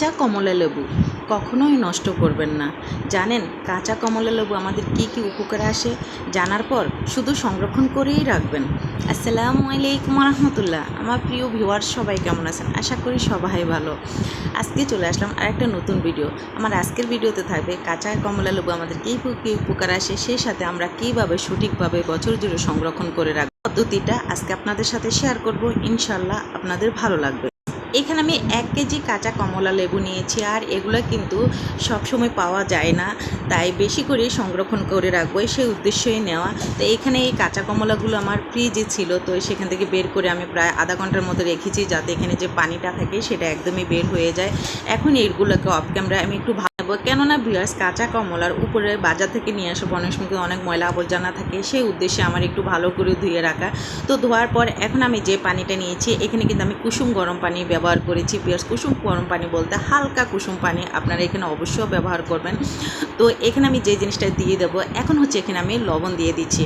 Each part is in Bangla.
কাঁচা কমলা লেবু কখনোই নষ্ট করবেন না। জানেন, কাঁচা কমলা লেবু আমাদের কি কি উপকারে আসে? জানার পর শুধু সংরক্ষণ করেই রাখবেন। আসসালামু আলাইকুম রহমতুল্লাহ আমার প্রিয় ভিউয়ার সবাই কেমন আছেন? আশা করি সবাই ভালো। আজকে চলে আসলাম আর একটা নতুন ভিডিও। আমার আজকের ভিডিওতে থাকবে কাঁচা কমলা লেবু আমাদের কী কী উপকার আসে, সেই সাথে আমরা কীভাবে সঠিকভাবে বছর জুড়ে সংরক্ষণ করে রাখব, পদ্ধতিটা আজকে আপনাদের সাথে শেয়ার করব। ইনশাল্লাহ আপনাদের ভালো লাগবে। এখানে আমি এক কেজি কাঁচা কমলা লেবু নিয়েছি আর এগুলো কিন্তু সবসময় পাওয়া যায় না। তাই বেশি করে সংরক্ষণ করে রাখব সেই উদ্দেশ্যই নেওয়া। তো এখানে এই কাঁচা কমলাগুলো আমার ফ্রিজে ছিল, তো সেখান থেকে বের করে আমি প্রায় আধা ঘণ্টার মতো রেখেছি যাতে এখানে যে পানিটা থাকে সেটা একদমই বের হয়ে যায়। এখন এগুলোকে অফ ক্যামেরা আমি একটু ভাববো কেননা বিয়ার্স কাঁচা কমলার উপরে বাজার থেকে নিয়ে আসব অনেক সময় অনেক ময়লা আবর্জনা থাকে, সেই উদ্দেশ্যে আমার একটু ভালো করে ধুয়ে রাখা। তো ধোয়ার পর এখন আমি যে পানিটা নিয়েছি, এখানে কিন্তু আমি কুসুম গরম পানি ব্যবহার করেছি। পিয়ার্স কুসুম গরম পানি বলতে হালকা কুসুম পানি আপনারা এখানে অবশ্যই ব্যবহার করবেন। তো এখানে আমি যে জিনিসটা দিয়ে দেবো, এখন হচ্ছে এখানে আমি লবণ দিয়ে দিচ্ছি।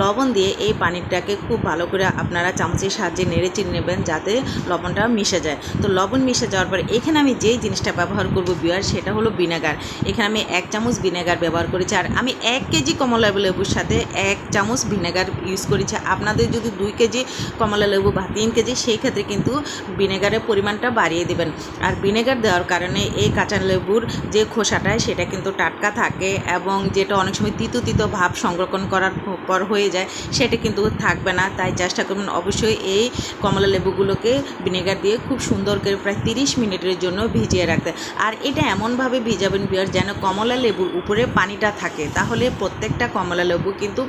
লবণ দিয়ে এই পানিটাকে খুব ভালো করে আপনারা চামচের সাহায্যে নেড়ে চিনে নেবেন যাতে লবণটা মিশে যায়। তো লবণ মিশে যাওয়ার পর এখানে আমি যেই জিনিসটা ব্যবহার করব বিয়ার সেটা হলো ভিনেগার। এখানে আমি এক চামচ ভিনেগার ব্যবহার করেছি। আর আমি এক কেজি কমলা লেবুর সাথে এক চামচ ভিনেগার ইউজ করেছি। আপনাদের যদি দুই কেজি কমলা লেবু বা তিন কেজি, সেই ক্ষেত্রে কিন্তু ভিনেগারের পরিমাণটা বাড়িয়ে দেবেন। আর ভিনেগার দেওয়ার কারণে এই কাঁচা লেবুর যে খোসাটা, সেটা কিন্তু টাটকা থাকে এবং যেটা অনেক সময় তিতো তিতো ভাব সংরক্ষণ করার পর হয়ে যায়, সেটা কিন্তু থাকবে না। তাই চেষ্টা করবেন অবশ্যই এই কমলা লেবুগুলোকে ভিনেগার দিয়ে খুব সুন্দর করে প্রায় তিরিশ মিনিটের জন্য ভিজিয়ে রাখতে। আর এটা এমনভাবে ভিজাবেন বিয়ার যেন কমলা লেবুর উপরে পানিটা থাকে তাহলে প্রত্যেকটা কমলা লেবু কিন্তু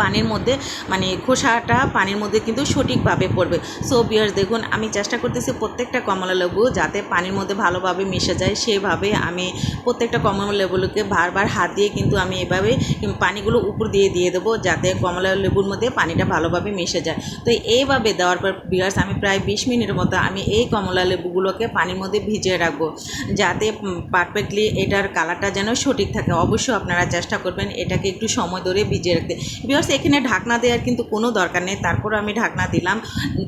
পানির মধ্যে মানে খোসাটা পানির মধ্যে কিন্তু সঠিকভাবে পড়বে। সো বিয়ার্স দেখুন, আমি চেষ্টা করতেছি প্রত্যেকটা কমলা লেবু যাতে পানির মধ্যে ভালোভাবে মিশে যায়। সেভাবে আমি প্রত্যেকটা কমলা লেবুগুলোকে বারবার হাত দিয়ে কিন্তু আমি এভাবে পানিগুলো উপর দিয়ে দিয়ে দেবো যাতে কমলা লেবুর মধ্যে পানিটা ভালোভাবে মিশে যায়। তো, এইভাবে দেওয়ার পর বিয়ার্স আমি প্রায় বিশ মিনিটের মতো আমি এই কমলা লেবুগুলোকে পানির মধ্যে ভিজিয়ে রাখব যাতে পারফেক্টলি এটার কালারটা যেন সঠিক থাকে। অবশ্যই আপনারা চেষ্টা করবেন এটাকে একটু সময় ধরে ভিজিয়ে রাখতে। বিয়ার্স এখানে ঢাকনা দেওয়ার কিন্তু কোনো দরকার নেই তারপর আমি ঢাকনা দিলাম।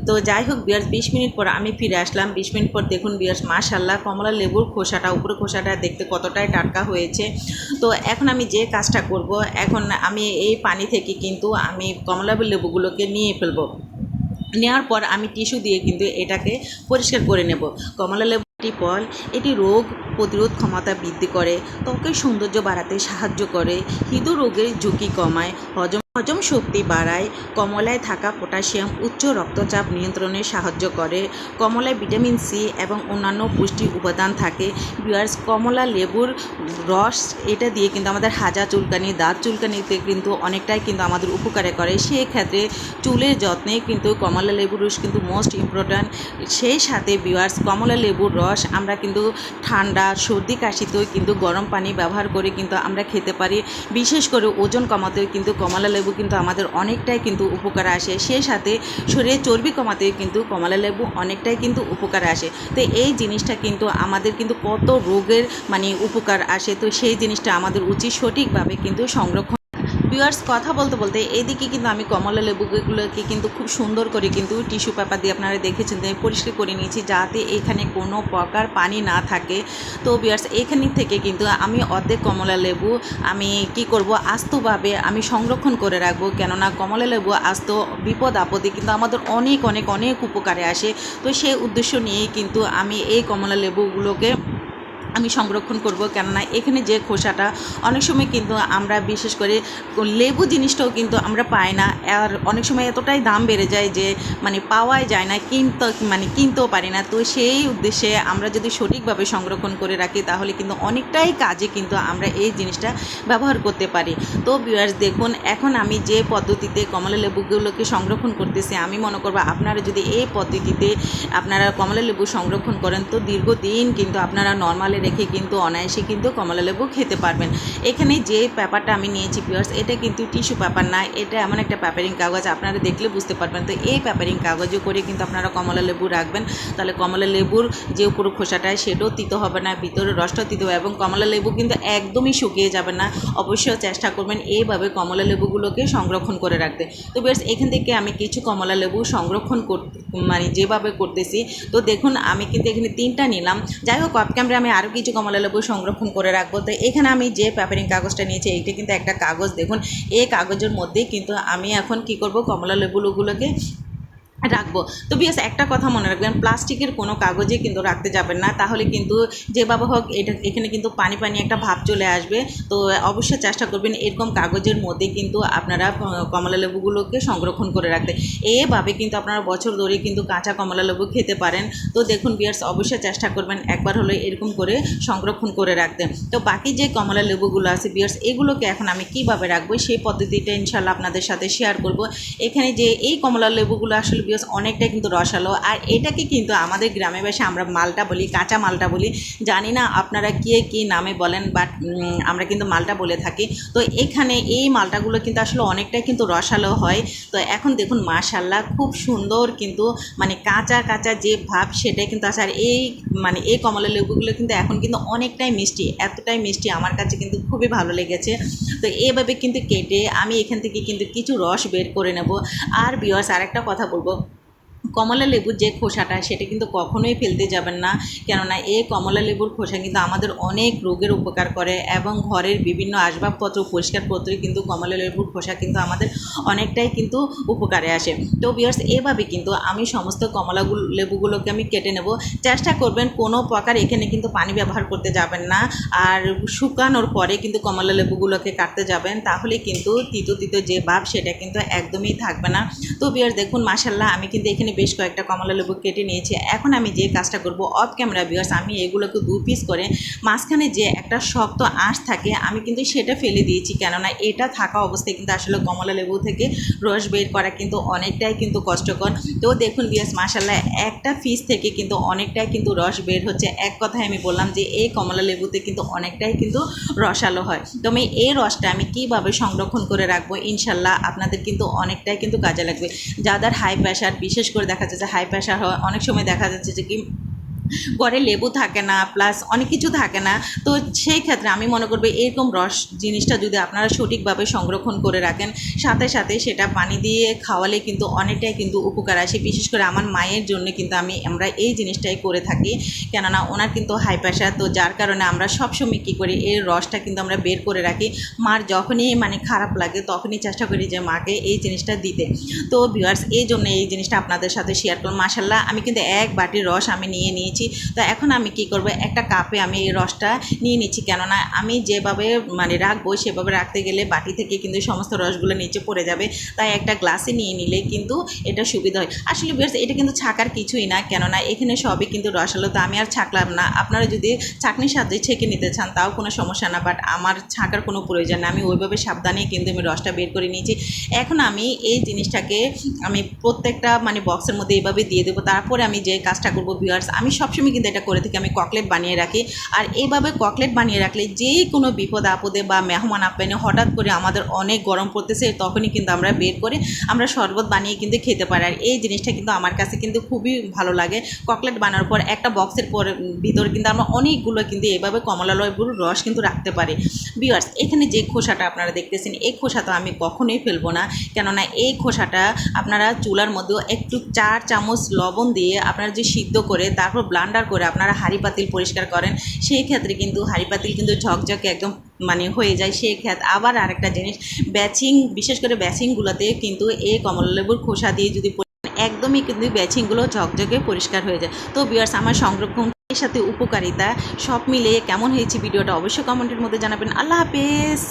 তো যাই হোক বিয়ার্স, বিশ মিনিট পর আমি ফিরে আসলাম। বিশ মিনিট পর দেখুন বিয়ার্স মাশাল্লাহ কমলা লেবুর খোসাটা, উপরে খোসাটা দেখতে কতটাই টাটকা হয়েছে। তো এখন আমি যে কাজটা করব, এখন আমি এই পানি থেকে কিন্তু আমি কমলা লেবুগুলোকে নিয়ে ফেলব। নেওয়ার পর আমি টিস্যু দিয়ে কিন্তু এটাকে পরিষ্কার করে নেব। কমলা লেবু ফল এটি রোগ প্রতিরোধ ক্ষমতা বৃদ্ধি করে, ত্বকের সৌন্দর্য বাড়াতে সাহায্য করে, হৃদরোগের ঝুঁকি কমায়, হজম হজম শক্তি বাড়ায়। কমলায় থাকা পটাশিয়াম উচ্চ রক্তচাপ নিয়ন্ত্রণে সাহায্য করে। কমলায় ভিটামিন সি এবং অন্যান্য পুষ্টি উপাদান থাকে। বিয়ার্স কমলা লেবুর রস, এটা দিয়ে কিন্তু আমাদের হাজা চুলকানি, দাঁত চুলকানিতে কিন্তু অনেকটাই কিন্তু আমাদের উপকারে করে। সেই ক্ষেত্রে চুলের যত্নে কিন্তু কমলা লেবুর রস কিন্তু মোস্ট ইম্পর্ট্যান্ট সেই সাথে বিয়ার্স কমলা লেবুর রস আমরা কিন্তু ঠান্ডা, সর্দি কাশিতেও কিন্তু গরম পানি ব্যবহার করে কিন্তু আমরা খেতে পারি। বিশেষ করে ওজন কমাতেও কিন্তু কমলা লেবু কিন্তু আমাদের অনেকটাই কিন্তু উপকার আসে। সেই সাথে শরীরে চর্বি কমাতে কিন্তু কমলা লেবু অনেকটাই কিন্তু উপকার আসে। তো এই জিনিসটা কিন্তু আমাদের কিন্তু কত রোগের মানে উপকার আসে। তো সেই জিনিসটা আমাদের উচিত সঠিকভাবে কিন্তু সংরক্ষণ ভিউয়ার্স কথা বলতে বলতে এদিকে কিন্তু আমি কমলা লেবুগুলোকে কিন্তু খুব সুন্দর করে কিন্তু টিস্যু পেপার দিয়ে আপনারা দেখেছেন আমি পরিষ্কার করে নিয়েছি যাতে এখানে কোনো প্রকার পানি না থাকে। তো ভিউয়ার্স এখান থেকে কিন্তু আমি অর্ধেক কমলা লেবু আমি কি করব? আস্তভাবে আমি সংরক্ষণ করে রাখব। কেননা কমলা লেবু আস্ত বিপদ আপদে কিন্তু আমাদের অনেক অনেক অনেক উপকারে আসে। তো সেই উদ্দেশ্য নিয়েই কিন্তু আমি এই কমলা লেবুগুলোকে আমি সংরক্ষণ করব, কেননা এখানে যে খোসাটা অনেক সময় কিন্তু আমরা বিশেষ করে লেবু জিনিসটাও কিন্তু আমরা পাই না। আর অনেক সময় এতটাই দাম বেড়ে যায় যে মানে পাওয়াই যায় না, কিনতে মানে কিনতেও পারি না। তো সেই উদ্দেশ্যে আমরা যদি সঠিকভাবে সংরক্ষণ করে রাখি, তাহলে কিন্তু অনেকটাই কাজে কিন্তু আমরা এই জিনিসটা ব্যবহার করতে পারি। তো ভিউয়ার্স দেখুন, এখন আমি যে পদ্ধতিতে কমলা লেবুগুলোকে সংরক্ষণ করতেছি, আমি মনে করব আপনারা যদি এই পদ্ধতিতে আপনারা কমলা লেবু সংরক্ষণ করেন, তো দীর্ঘদিন কিন্তু আপনারা নর্মালে রেখে কিন্তু অনায়াসে কিন্তু কমলা লেবু খেতে পারবেন। এখানে যে পেপারটা আমি নিয়েছি পিওর্স এটা কিন্তু টিস্যু পেপার না, এটা এমন একটা পেপারিং কাগজ, আপনারা দেখলে বুঝতে পারবেন। তো এই পেপারিং কাগজে করে কিন্তু আপনারা কমলা লেবু রাখবেন। তাহলে কমলা লেবুর যে উপর খোসাটা, সেটাও তিতো হবে না ভিতরে রসটাও তিতো হবে, এবং কমলা লেবু কিন্তু একদমই শুকিয়ে যাবে না। অবশ্যই চেষ্টা করবেন এইভাবে কমলা লেবুগুলোকে সংরক্ষণ করে রাখতে। তো বেশ এখান থেকে আমি কিছু কমলা লেবু সংরক্ষণ মানে যেভাবে করতেছি, তো দেখুন আমি কিন্তু এখানে তিনটা নিলাম। যাই হোক অফ ক্যামেরা আমি আরও কিছু কমলা লেবু সংরক্ষণ করে রাখব। তো এখানে আমি যে পেপারিং কাগজটা নিয়েছি, এইটা কিন্তু একটা কাগজ। দেখুন, এই কাগজের মধ্যেই কিন্তু আমি এখন কি করব কমলা লেবুগুলোকে রাখব। তো বিয়াস, একটা কথা মনে রাখবেন, প্লাস্টিকের কোনো কাগজে কিন্তু রাখতে যাবেন না। তাহলে কিন্তু যেভাবে হোক, এটা, এখানে কিন্তু পানি পানি একটা ভাব চলে আসবে। তো অবশ্যই চেষ্টা করবেন এরকম কাগজের মধ্যে কিন্তু আপনারা কমলা লেবুগুলোকে সংরক্ষণ করে রাখতে। এভাবে কিন্তু আপনারা বছর ধরে কিন্তু কাঁচা কমলা লেবু খেতে পারেন। তো দেখুন বিয়ার্স অবশ্যই চেষ্টা করবেন একবার হলে এরকম করে সংরক্ষণ করে রাখতে। তো বাকি যে কমলা লেবুগুলো আছে বিয়ার্স এগুলোকে এখন আমি কীভাবে রাখব? সেই পদ্ধতিটা ইনশাল্লাহ আপনাদের সাথে শেয়ার করব। এখানে যে এই কমলা লেবুগুলো আসলে বিয়ার্স অনেকটাই কিন্তু রসালো। আর এটাকে কিন্তু আমাদের গ্রামে বাসে আমরা মালটা বলি, কাঁচা মালটা বলি। জানি না আপনারা কে কী নামে বলেন বাট আমরা কিন্তু মালটা বলে থাকি। তো এখানে এই মালটাগুলো কিন্তু আসলে অনেকটাই কিন্তু রসালো হয়। তো এখন দেখুন মাশাল্লাহ খুব সুন্দর কিন্তু মানে কাঁচা কাঁচা যে ভাব সেটাই কিন্তু আছে। আর এই মানে এই কমলা লেবুগুলো কিন্তু এখন কিন্তু অনেকটাই মিষ্টি, এতটাই মিষ্টি আমার কাছে কিন্তু খুবই ভালো লেগেছে। তো এভাবে কিন্তু কেটে আমি এখান থেকে কিন্তু কিছু রস বের করে নেব। আর বিয়স আরেকটা কথা বলব কমলা লেবুর যে খোসাটা, সেটা কিন্তু কখনোই ফেলতে যাবেন না। কেননা এই কমলা লেবুর খোসা কিন্তু আমাদের অনেক রোগের উপকার করে এবং ঘরের বিভিন্ন আসবাবপত্র, পরিষ্কারপত্রে কিন্তু কমলা লেবুর খোসা কিন্তু আমাদের অনেকটাই কিন্তু উপকারে আসে। তো বিয়ার্স এভাবে কিন্তু আমি সমস্ত কমলা লেবুগুলোকে আমি কেটে নেব। চেষ্টা করবেন কোনো প্রকার এখানে কিন্তু পানি ব্যবহার করতে যাবেন না। আর শুকানোর পরে কিন্তু কমলা লেবুগুলোকে কাটতে যাবেন, তাহলে কিন্তু তিতো তিতো যে ভাব, সেটা কিন্তু একদমই থাকবে না। তো বিয়ার্স দেখুন মাসাল্লাহ আমি কিন্তু এখানে বেশ কয়েকটা কমলা লেবু কেটে নিয়েছি। এখন আমি যে কাজটা করব অফ ক্যামেরা বিয়ার্স আমি এগুলোকে দু পিস করে মাঝখানে যে একটা শক্ত আঁশ থাকে, আমি কিন্তু সেটা ফেলে দিয়েছি। কেননা এটা থাকা অবস্থায় কিন্তু আসলে কমলা লেবু থেকে রস বের করা কিন্তু অনেকটাই কিন্তু কষ্টকর। তো দেখুন বিয়াস মাসাল্লাহ একটা পিস থেকে কিন্তু অনেকটাই কিন্তু রস বের হচ্ছে। এক কথায় আমি বললাম যে এই কমলা লেবুতে কিন্তু অনেকটাই কিন্তু রসালো হয়। তো আমি এই রসটা আমি কীভাবে সংরক্ষণ করে রাখব? ইনশাল্লাহ আপনাদের কিন্তু অনেকটাই কিন্তু কাজে লাগবে। যাদের হাই প্রেশার বিশেষ করে দেখা যাচ্ছে হাই প্রেশার হয় অনেক সময় দেখা যাচ্ছে যে কি ঘরে লেবু থাকে না প্লাস অনেক কিছু থাকে না। তো সেই ক্ষেত্রে আমি মনে করব এরকম রস জিনিসটা যদি আপনারা সঠিকভাবে সংরক্ষণ করে রাখেন, সাথে সাথে সেটা পানি দিয়ে খাওয়ালে কিন্তু অনেকটাই কিন্তু উপকার আসে। বিশেষ করে আমার মায়ের জন্য কিন্তু আমি, আমরা এই জিনিসটাই করে থাকি। কেননা ওনার কিন্তু হাই প্রেশার তো যার কারণে আমরা সবসময় কী করি, এই রসটা কিন্তু আমরা বের করে রাখি। মার যখনই মানে খারাপ লাগে, তখনই চেষ্টা করি যে মাকে এই জিনিসটা দিতে। তো ভিউয়ার্স এই জন্য এই জিনিসটা আপনাদের সাথে শেয়ার করুন মাসাল্লাহ আমি কিন্তু এক বাটির রস আমি নিয়ে নিয়েছি। তো এখন আমি কি করব? একটা কাপে আমি এই রসটা নিয়ে নিচ্ছি। কেননা আমি যেভাবে মানে রাখব, সেভাবে রাখতে গেলে বাটি থেকে কিন্তু সমস্ত রসগুলো নিচে পড়ে যাবে। তাই একটা গ্লাসে নিয়ে নিলে কিন্তু এটা সুবিধা হয়। আসলে বেশ এটা কিন্তু ছাকার কিছুই না। কেননা এখানে সবই কিন্তু রসালো। তো আমি আর ছাকলাম না। আপনারা যদি ছাকনির সাহায্যে ছেঁকে নিতে চান, তাও কোনো সমস্যা না। বাট আমার ছাকার কোনো প্রয়োজন না। আমি ওইভাবে সাবধানে কিন্তু আমি রসটা বের করে নিয়েছি। এখন আমি এই জিনিসটাকে আমি প্রত্যেকটা মানে বক্সের মধ্যে এভাবে দিয়ে দেবো। তারপরে আমি যে কাজটা করব ভিউয়ার্স আমি সবসময় কিন্তু এটা করে থাকি, আমি ককলেট বানিয়ে রাখি। আর এইভাবে ককলেট বানিয়ে রাখলে যে কোনো বিপদ আপদে বা মেহমান আপ্যায়নে হঠাৎ করে আমাদের অনেক গরম পড়তেছে, তখনই কিন্তু আমরা বের করে আমরা শরবত বানিয়ে কিন্তু খেতে পারি। আর এই জিনিসটা কিন্তু আমার কাছে কিন্তু খুবই ভালো লাগে। ককলেট বানানোর পর একটা বক্সের পর ভিতর কিন্তু আমরা অনেকগুলো কিন্তু এভাবে কমলা লেবুর রস কিন্তু রাখতে পারি। বিয়ার্স এখানে যে খোসাটা আপনারা দেখতেছেন, এই খোসা তো আমি কখনোই ফেলব না। কেননা এই খোসাটা আপনারা চুলার মধ্যেও একটু চার চামচ লবণ দিয়ে আপনারা যে সিদ্ধ করে তারপর ব্লান্ডার করে আপনারা হাঁড়ি পাতিল পরিষ্কার করেন, সেই ক্ষেত্রে কিন্তু হাঁড়ি পাতিল কিন্তু ঝকঝকে একদম মানে হয়ে যায়। সেই ক্ষেত্রে আবার আরেকটা জিনিস, ব্যাচিং বিশেষ করে ব্যাচিংগুলোতে কিন্তু এই কমলালেবুর খোসা দিয়ে যদি একদমই কিন্তু ব্যাচিংগুলো ঝকঝকে পরিষ্কার হয়ে যায়। তো বিয়ার্স আমার সংরক্ষণ এর সাথে উপকারিতা সব মিলিয়ে কেমন হয়েছে ভিডিওটা অবশ্যই কমেন্টের মধ্যে জানাবেন। আল্লাহ হাফেজ!